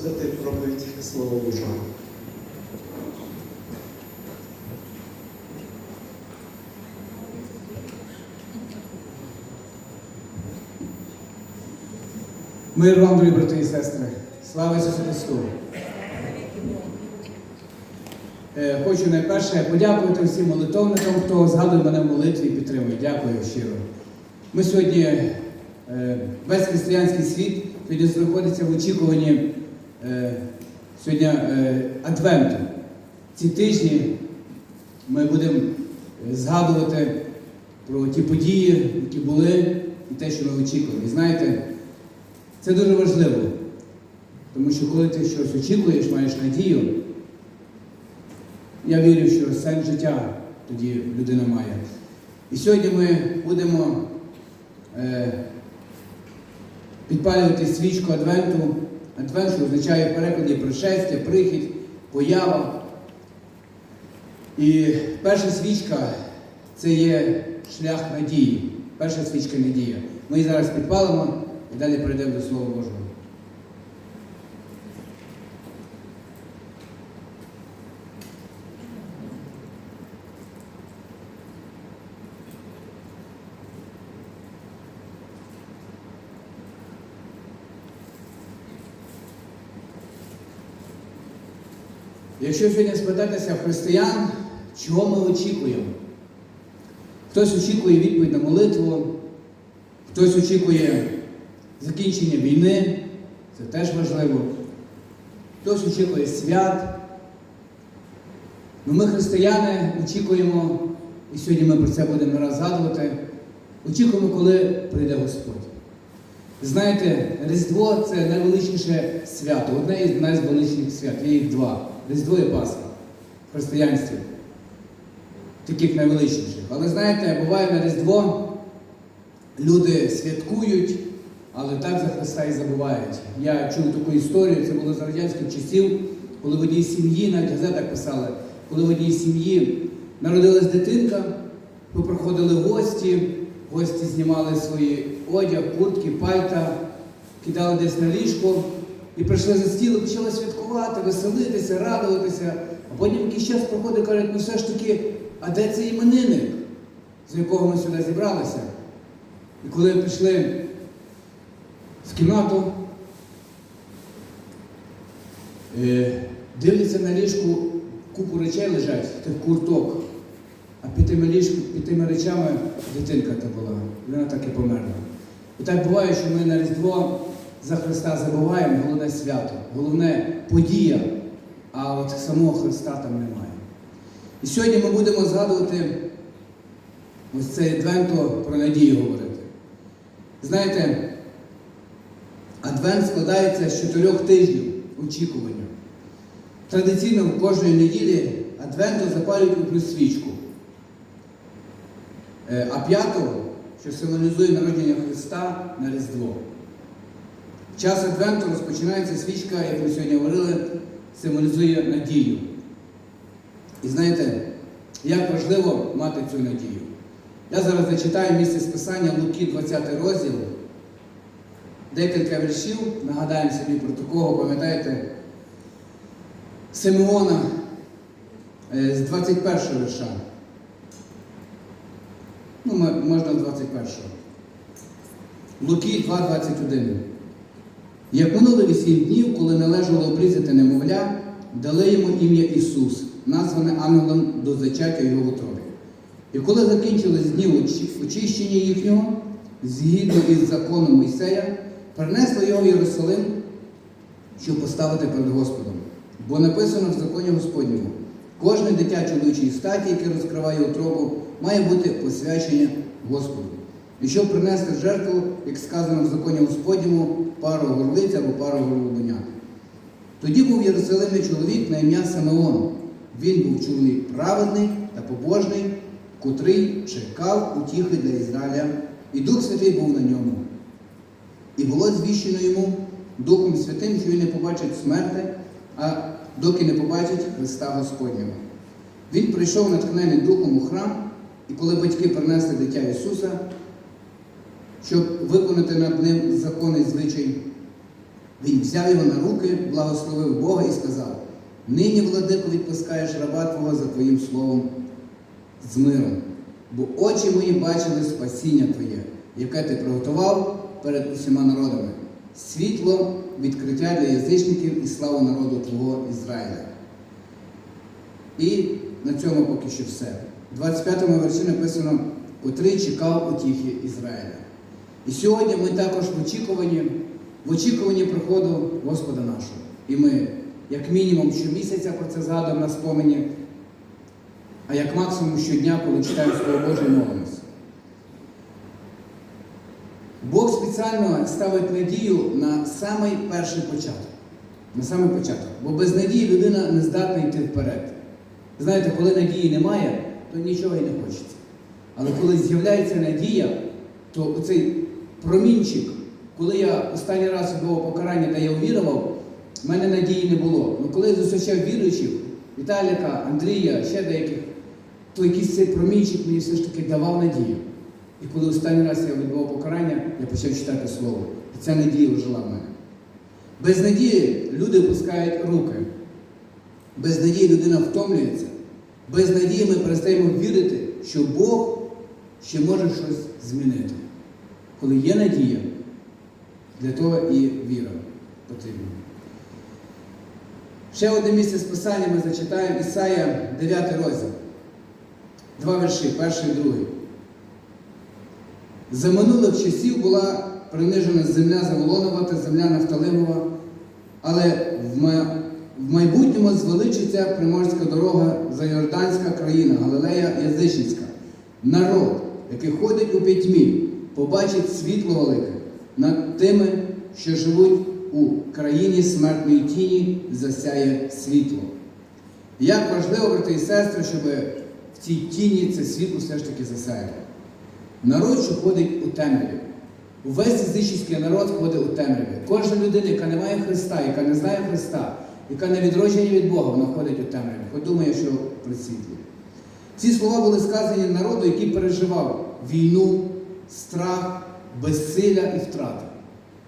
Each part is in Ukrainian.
Слухати проповідь Слова Божого. Мир вам, дорогі брати і сестри. Слава Ісусу Христу! Е, Хочу найперше подякувати всім молитовникам, хто згадує мене в молитві і підтримує. Дякую щиро. Ми сьогодні, е, весь християнський світ знаходиться в очікуванні сьогодні е, Адвенту. Ці тижні ми будемо е, згадувати про ті події, які були, і те, що ми очікуємо. І знаєте, це дуже важливо, тому що коли ти щось очікуєш, маєш надію, я вірю, що сенс життя тоді людина має. І сьогодні ми будемо е, підпалювати свічку Адвенту. Адвент, означає в пришестя, прихід, поява. І перша свічка це є шлях надії. Перша свічка надія. Ми її зараз підпалимо і далі перейдемо до Слова Божого. Якщо сьогодні спитатися християн, чого ми очікуємо? Хтось очікує відповідь на молитву, хтось очікує закінчення війни, це теж важливо. Хтось очікує свят. Ну, ми, християни, очікуємо, і сьогодні ми про це будемо раз згадувати, очікуємо, коли прийде Господь. Знаєте, Різдво це найвеличніше свято, одне із найвеличніших свят, є їх два. Різдво і Пасха в християнстві. Таких найвеличніших. Але знаєте, буває на Різдво люди святкують, але так за Христа і забувають. Я чув таку історію, це було з радянських часів, коли в одній сім'ї, навіть газетах писали, коли в одній сім'ї народилась дитинка, попроходили гості, гості знімали свої одяг, куртки, пальта, кидали десь на ліжко і прийшли за стіл почали святкувати, веселитися, радуватися. А потім якийсь час проходить і кажуть, ну все ж таки, а де цей іменинник, з якого ми сюди зібралися? І коли пішли в кімнату, е, дивляться на ліжку, купу речей лежать, тих курток. А під тими, ліжку, під тими речами дитинка та була. Вона так і померла. І так буває, що ми на Різдво за Христа забуваємо головне свято, головне подія, а от самого Христа там немає. І сьогодні ми будемо згадувати ось цей Адвенто про надію говорити. Знаєте, Адвент складається з чотирьох тижнів очікування. Традиційно в кожної неділі Адвенту запалюють одну свічку. Е, А п'ятого, що символізує народження Христа на Різдво. Час Адвенту розпочинається свічка, як ми сьогодні говорили, символізує надію. І знаєте, як важливо мати цю надію. Я зараз зачитаю місце списання Луки 20 розділ. Декілька віршів, нагадаємо собі про такого, пам'ятаєте, Симеона е, з 21 вірша. Ну, можна з 21-го. Луки 2,21. Як минуло вісім днів, коли належало обрізати немовля, дали йому ім'я Ісус, назване ангелом до зачаття його утробі. І коли закінчились дні очищення їхнього, згідно із законом Мойсея, принесли його в Єрусалим, щоб поставити перед Господом. Бо написано в законі Господньому, кожне дитя чоловічої статі, яке розкриває утробу, має бути посвячення Господу. І щоб принести жертву, як сказано в законі Господньому, пару горлиць або пару голубенят. Тоді був в Єрусалимі чоловік на ім'я Симеон. Він був чоловік праведний та побожний, котрий чекав утіхи для Ізраїля, і Дух Святий був на ньому. І було звіщено йому Духом Святим, що він не побачить смерти, а доки не побачить Христа Господнього. Він прийшов натхнений Духом у храм, і коли батьки принесли дитя Ісуса, щоб виконати над ним законний звичай, Він взяв його на руки, благословив Бога і сказав: Нині, владико, відпускаєш раба Твого за Твоїм словом з миром, бо очі мої бачили спасіння Твоє, яке ти приготував перед усіма народами, світло, відкриття для язичників і славу народу Твого Ізраїля. І на цьому поки що все. В 25-му версі написано, котрий чекав утіхи Ізраїля. І сьогодні ми також в очікуванні, в очікуванні приходу Господа нашого. І ми, як мінімум, щомісяця про це згадуємо на спомені, а як максимум щодня, коли читаємо Слово Боже молимося. Бог спеціально ставить надію на самий перший початок. На самий початок. Бо без надії людина не здатна йти вперед. Знаєте, коли надії немає, то нічого і не хочеться. Але коли з'являється надія, то оцей промінчик, коли я останній раз було покарання, де я увірував, в мене надії не було. Ну коли я зустрічав віруючих, Віталіка, Андрія, ще деяких, то якийсь цей промінчик мені все ж таки давав надію. І коли останній раз я відбував покарання, я почав читати слово. І ця надія жила в мене. Без надії люди опускають руки. Без надії людина втомлюється. Без надії ми перестаємо вірити, що Бог ще може щось змінити. Коли є надія, для того і віра потрібна. Ще одне місце з Писання ми зачитаємо Ісая 9 розділ. Два вірші, перший і другий. За минулих часів була принижена земля Заволонова та земля Нафталимова, але в в майбутньому звеличиться приморська дорога Зайорданська країна, Галилея Язичницька. Народ, який ходить у пітьмі, побачить світло велике над тими, що живуть у країні смертної тіні, засяє світло. Як важливо, брати і сестри, щоб в цій тіні це світло все ж таки засяяло. Народ, що ходить у темряві. Увесь язичний народ ходить у темряві. Кожна людина, яка не має Христа, яка не знає Христа, яка не відроджена від Бога, вона ходить у темряві. Хоч думає, що при світлі. Ці слова були сказані народу, який переживав війну, страх, безсилля і втрати.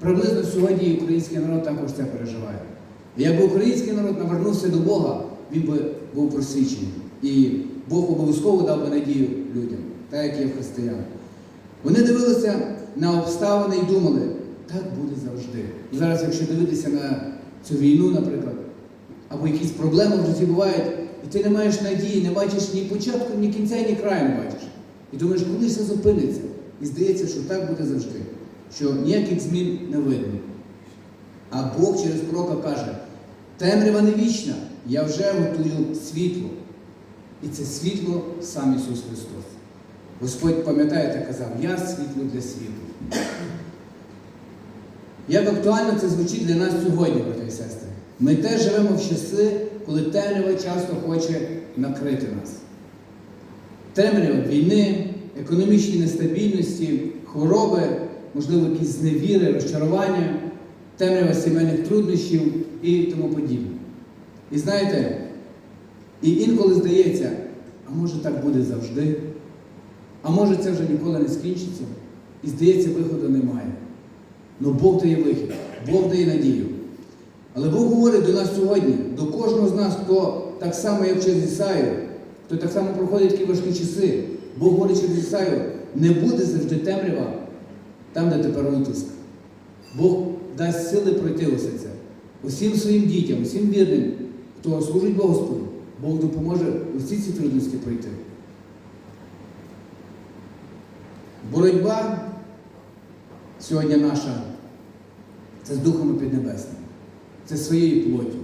Приблизно сьогодні і український народ також це переживає. І якби український народ навернувся до Бога, він би був просвічений. І Бог обов'язково дав би надію людям, так як є в християн. Вони дивилися на обставини і думали, так буде завжди. Зараз, якщо дивитися на цю війну, наприклад, або якісь проблеми в житті бувають, і ти не маєш надії, не бачиш ні початку, ні кінця, ні краю не бачиш. І думаєш, коли все зупиниться? І здається, що так буде завжди, що ніяких змін не видно. А Бог через пророка каже: темрява не вічна, я вже готую світло. І це світло сам Ісус Христос. Господь, пам'ятаєте, казав, я світло для світу. Як актуально це звучить для нас сьогодні, брати і сестри. Ми теж живемо в часи, коли темрява часто хоче накрити нас. Темрява війни, економічні нестабільності, хвороби, можливо, якісь зневіри, розчарування, темрява сімейних труднощів і тому подібне. І знаєте, і інколи здається, а може так буде завжди, а може це вже ніколи не скінчиться, і здається, виходу немає. Ну Бог дає вихід, Бог дає надію. Але Бог говорить до нас сьогодні, до кожного з нас, хто так само, як через Ісаю, хто так само проходить такі важкі часи. Бог говорить через Ісаю, не буде завжди темрява там, де тепер утиск. Бог дасть сили пройти усе це. Усім своїм дітям, усім вірним, хто служить Господу, Бог допоможе усі ці трудності пройти. Боротьба сьогодні наша це з духами піднебесними, це своєю плоттю.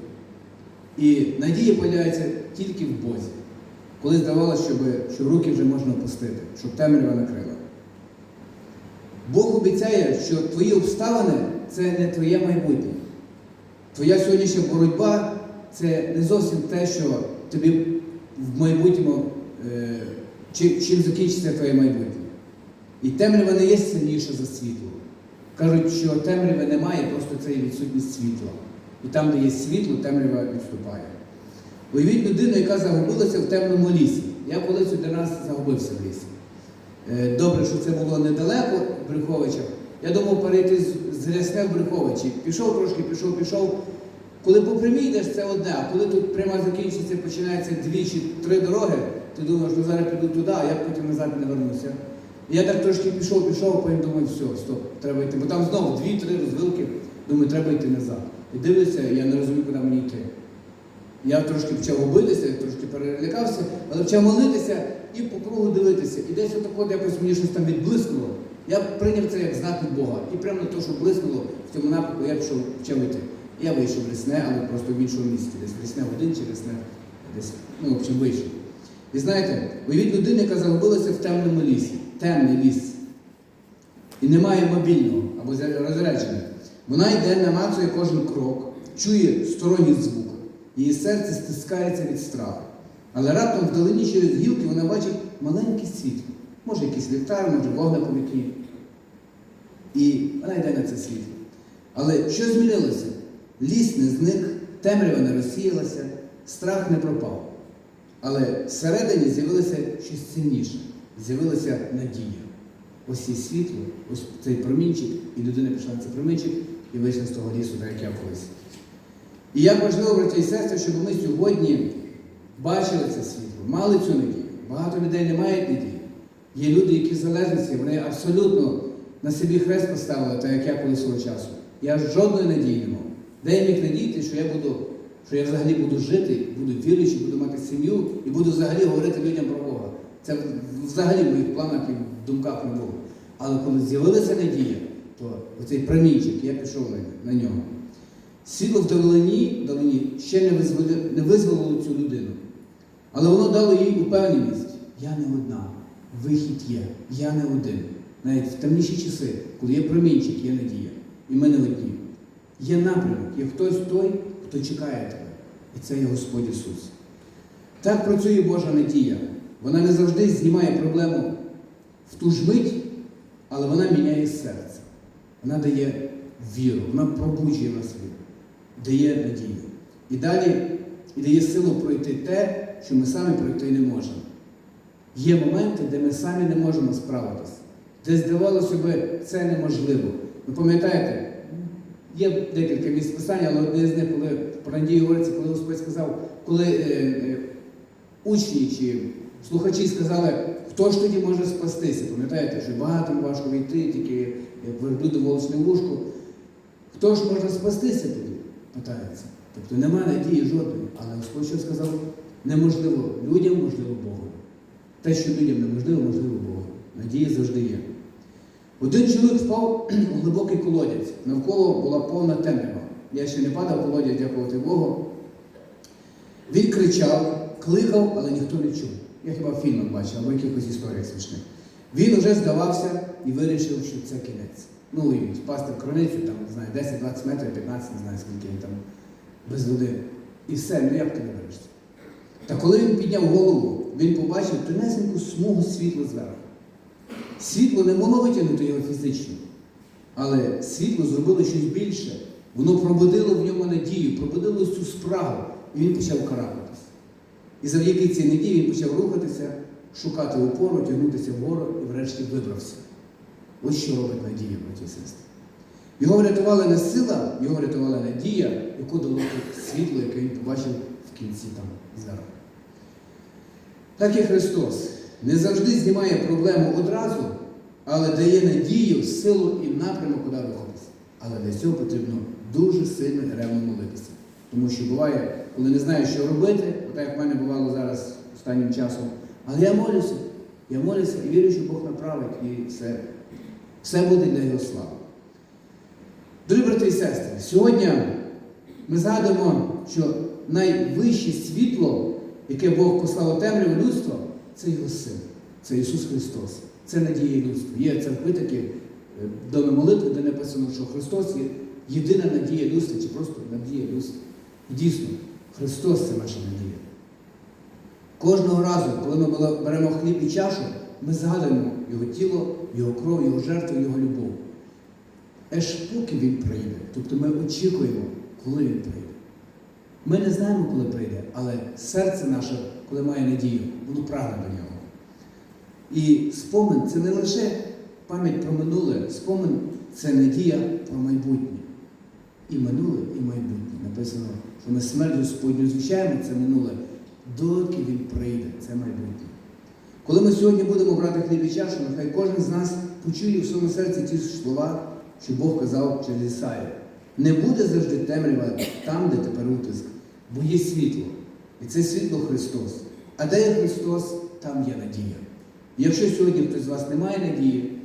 І надія появляється тільки в Бозі, коли здавалося, щоб, що руки вже можна опустити, щоб темрява накрила. Бог обіцяє, що твої обставини це не твоє майбутнє. Твоя сьогоднішня боротьба це не зовсім те, що тобі в майбутньому, е, чи- чим закінчиться твоє майбутнє. І темрява не є сильніша за світло. Кажуть, що темряви немає, просто це є відсутність світла. І там, де є світло, темрява відступає. Уявіть людину, яка загубилася в темному лісі. Я колись один раз загубився в лісі. Е, Добре, що це було недалеко в Брюховичах, Я думав перейти з, Рясне в Брюховичі. Пішов трошки, пішов, пішов. Коли по прямій йдеш, це одне, а коли тут пряма закінчиться, починається дві чи три дороги, ти думаєш, ну зараз піду туди, а я потім назад не вернуся. Я так трошки пішов, пішов, а потім думаю, все, стоп, треба йти. Бо там знову дві-три розвилки, думаю, треба йти назад. І дивлюся, я не розумію, куди мені йти. Я трошки почав губитися, трошки перелякався, але почав молитися і по кругу дивитися. І десь отак от якось мені щось там відблиснуло. Я прийняв це як знак від Бога. І прямо на те, що блиснуло в цьому напрямку, я пішов почав йти. Я вийшов в лісне, але просто в іншому місці. Десь в лісне один чи лісне, десь, ну, в общем, вийшов. І знаєте, уявіть людину, яка загубилася в темному лісі, темний ліс. І немає мобільного або розрядження. Вона йде, намацує кожен крок, чує сторонній звук. Її серце стискається від страху. Але раптом вдалині через гілки вона бачить маленьке світло. Може якийсь ліхтар, може вогником який. І вона йде на це світло. Але що змінилося? Ліс не зник, темрява не розсіялася, страх не пропав. Але всередині з'явилося щось сильніше, з'явилася надія. Ось є світло, ось цей промінчик, і людина пішла на цей промінчик і вийшла з того лісу, так як я колись. І як важливо, браті і сестри, щоб ми сьогодні бачили це світло, мали цю надію. Багато людей не мають надії. Є люди, які в залежності, вони абсолютно на собі хрест поставили, так як я колись свого часу. Я жодної надії не мав. Де я міг надіяти, що я буду, що я взагалі буду жити, буду віруючи, буду мати сім'ю і буду взагалі говорити людям про Бога. Це взагалі в моїх планах і думках не було. Але коли з'явилася надія, то оцей промінчик, я пішов на нього. Світло в долині, в ще не визволило, не визволило цю людину. Але воно дало їй упевненість. Я не одна, вихід є, я не один. Навіть в темніші часи, коли є промінчик, є надія. І ми не одні. Є напрямок, є хтось той, хто чекає тебе. І це є Господь Ісус. Так працює Божа надія. Вона не завжди знімає проблему в ту ж мить, але вона міняє серце. Вона дає віру, вона пробуджує нас віру, дає надію. І далі і дає силу пройти те, що ми самі пройти не можемо. Є моменти, де ми самі не можемо справитися, де здавалося би, це неможливо. Ви пам'ятаєте, є декілька місць писання, але одне з них, коли про надію говориться, коли Господь сказав, коли е, е, учні чи слухачі сказали, хто ж тоді може спастися? Пам'ятаєте, що багато важко війти, тільки як верблюду волосне вушку. Хто ж може спастися тоді? Питається. Тобто немає надії жодної. Але Господь що сказав, неможливо людям, можливо Богу. Те, що людям неможливо, можливо Богу. Надія завжди є. Один чоловік впав у глибокий колодязь. Навколо була повна темрява. Я ще не падав в колодязь, дякувати Богу. Він кричав, кликав, але ніхто не чув. Я хіба в фільмах бачив, або в якихось історіях смішних. Він вже здавався і вирішив, що це кінець. Ну, і впасти в кроницю, там, не знаю, 10-20 метрів, 15, не знаю, скільки там без води. І все, ну як ти вирішся? Та коли він підняв голову, він побачив тонесеньку смугу світла зверху. Світло не могло витягнути його фізично, але світло зробило щось більше. Воно пробудило в ньому надію, пробудило цю спрагу, і він почав карабкатись. І завдяки цій надії він почав рухатися, шукати опору, тягнутися вгору і врешті вибрався. Ось що робить надія, браті і сестри. Його врятувала не сила, його врятувала надія, яку дало світло, яке він побачив в кінці там зверху. Так і Христос не завжди знімає проблему одразу, але дає надію, силу і напрямок, куди рухатися. Але для цього потрібно дуже сильно і ревно молитися. Тому що буває, коли не знаєш, що робити, так як в мене бувало зараз останнім часом, але я молюся, я молюся і вірю, що Бог направить, і все, все буде для його слави. Дорогі брати і сестри, сьогодні ми згадуємо, що найвище світло, яке Бог послав у темряву людства, це його син, це Ісус Христос, це надія людства. Є церкви такі е, доми молитви, де написано, що Христос є єдина надія людства, чи просто надія людства. І дійсно, Христос це наша надія. Кожного разу, коли ми беремо хліб і чашу, ми згадуємо Його тіло, Його кров, Його жертву, Його любов. Аж поки він прийде. Тобто ми очікуємо, коли він прийде. Ми не знаємо, коли прийде, але серце наше, коли має надію, воно прагне до нього. І спомин це не лише пам'ять про минуле, спомин це надія про майбутнє. І минуле, і майбутнє. Написано, що ми смерть Господню звіщаємо це минуле, доки Він прийде, це майбутнє. Коли ми сьогодні будемо брати хліб і чашу, нехай кожен з нас почує в своєму серці ті слова, що Бог казав через Ісаю. Не буде завжди темрява там, де тепер утиск, бо є світло. І це світло Христос. А де є Христос, там є надія. І якщо сьогодні хтось з вас не має надії,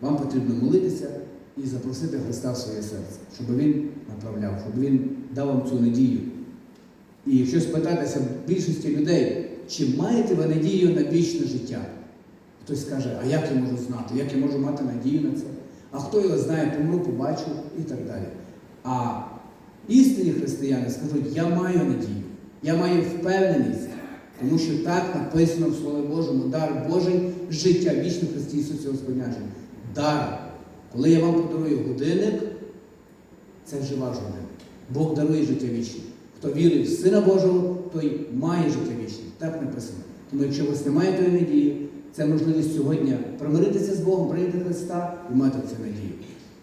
вам потрібно молитися і запросити Христа в своє серце, щоб Він направляв, щоб Він дав вам цю надію. І якщо спитатися більшості людей, чи маєте ви надію на вічне життя? Хтось скаже, а як я можу знати, як я можу мати надію на це? А хто його знає, помру, побачу і так далі. А істинні християни скажуть, я маю надію, я маю впевненість, тому що так написано в Слові Божому, дар Божий, життя вічне Христі Ісусі Господняжі. Дар. Коли я вам подарую годинник, це вже ваш годинник. Бог дарує життя вічне. Хто вірить в Сина Божого, той має життя вічне. Так написано. Тому якщо у вас немає тої надії, це можливість сьогодні примиритися з Богом, прийняти Христа і мати цю надію.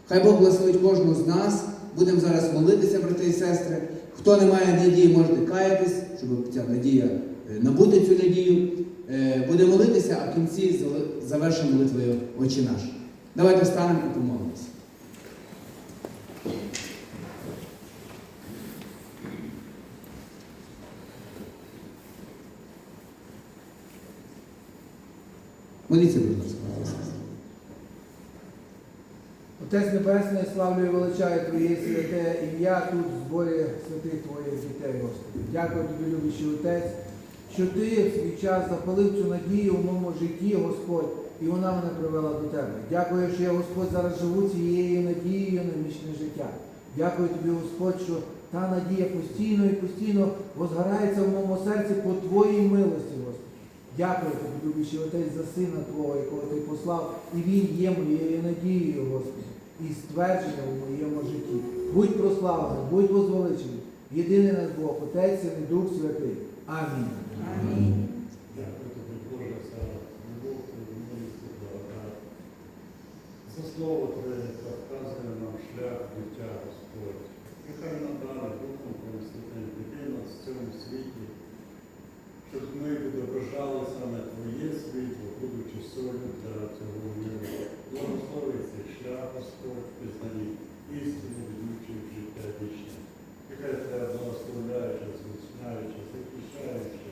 Хай Бог благословить кожного з нас. Будемо зараз молитися, брати і сестри. Хто не має надії, можете каятись, щоб ця надія е, набути цю надію. Е, Буде молитися, а в кінці завершимо молитвою Отче наш. Давайте встанемо і помолимося. Моліться, будь ласка. брати і сестри. Небесний, славлю і величаю Твоє святе ім'я тут в зборі святих Твоїх дітей, Господи. Дякую тобі, любящий Отець, що ти в свій час запалив цю надію в моєму житті, Господь, і вона мене привела до Тебе. Дякую, що я, Господь, зараз живу цією надією на вічне життя. Дякую тобі, Господь, що та надія постійно і постійно возгорається в моєму серці по Твоїй милості, Господи. Дякую тобі, любящий Отець, за сина Твого, якого ти послав, і він є моєю надією, Господи, і ствердженням у моєму житті. Будь прославлений, будь возвеличений. Єдиний наш Бог, Отець і Дух Святий. Амінь. Дякую тобі, Боже, за любов, твою милість. За слово Твоє, яке вказує нам шлях життя, Господь. Нехай надалі Духом Святим веди нас в цьому світі, щоб ми відображали саме Твоє світло, будучи солью для цього миру. Благослови цей шлях, Господь, пізнанні істину, ведучи в життя вічне. Нехай Тебе благословляючи, зміцняючи, захищаючи,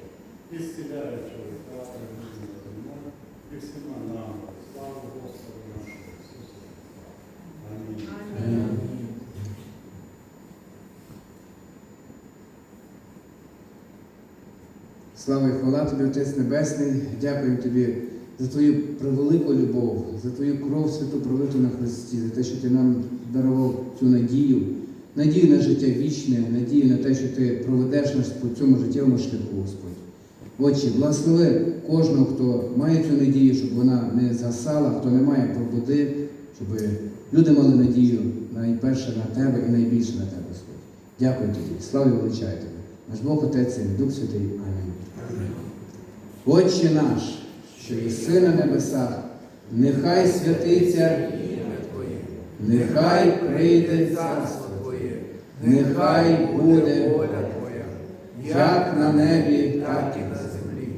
і зціляючи руками людьми земною і всіма нами. Слава Господу нашого Ісуса. Амінь. Слава і хвала тобі, Отець Небесний. Дякую тобі за твою превелику любов, за твою кров святу пролиту на Христі, за те, що ти нам дарував цю надію, надію на життя вічне, надію на те, що ти проведеш нас по цьому життєвому шляху, Господь. Отче, благослови кожного, хто має цю надію, щоб вона не згасала, хто не має пробуди, щоб люди мали надію найперше на тебе і найбільше на тебе, Господь. Дякую тобі, слава і величаю тебе. Наш Бог Отець і Дух Святий. Амінь. Отче наш, що єси на небесах, нехай святиться, нехай прийде царство Твоє, нехай буде воля Твоя, як на небі, так і на землі.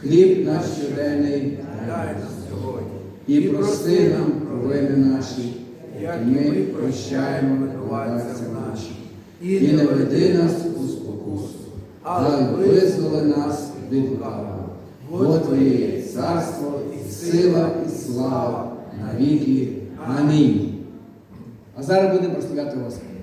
Хліб наш щоденний дай нам сьогодні, і прости нам провини наші, як ми прощаємо винуватцям нашим. І не веди нас у спокусу, але визволи нас від лукавого. Бо Твоє є царство, і сила, і слава на віки. Амінь. А зараз будемо прославляти Господа.